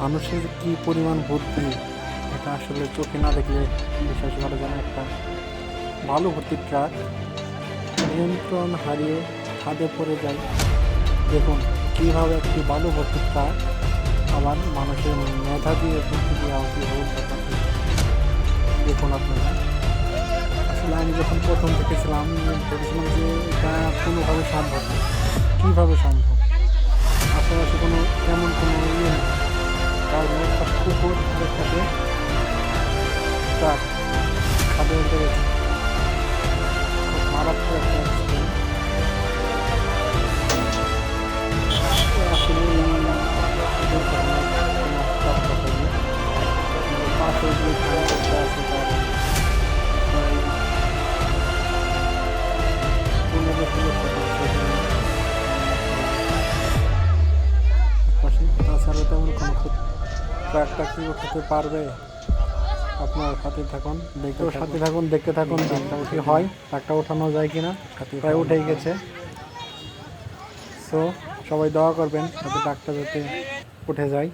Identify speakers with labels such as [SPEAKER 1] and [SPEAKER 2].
[SPEAKER 1] মানুষের কি পরিমাণ বুদ্ধি, এটা আসলে চোখে না দেখলে বিশ্বাস করা যেন একটা ভালো ভর্তির ট্রাক নিয়ন্ত্রণ হারিয়ে ছাদে পড়ে যায়। দেখুন, কীভাবে একটি ভালো ভর্তি ট্রাক আবার মানুষের মেধা দিয়ে বুদ্ধি দিয়ে আমাকে দেখুন আপনারা। আমি যখন প্রথম দেখেছিলাম ভেবেছিলাম যে এটা কোনোভাবে সম্ভব। কীভাবে সম্ভব? আশেপাশে কোনো তেমন কোনো ইয়ে নেই। কারণ একটা আর একটাতে কোনো ট্রাকটা কি উঠাতে পারবে। আপনার সাথে থাকুন দেখতে সাথে থাকুন দেখতে থাকুন ট্রাকটা উঠে হয় ট্রাকটা ওঠানো যায় কিনা প্রায় উঠেই গেছে। সো সবাই দোয়া করবেন যাতে ট্রাকটা যাতে উঠে যায়।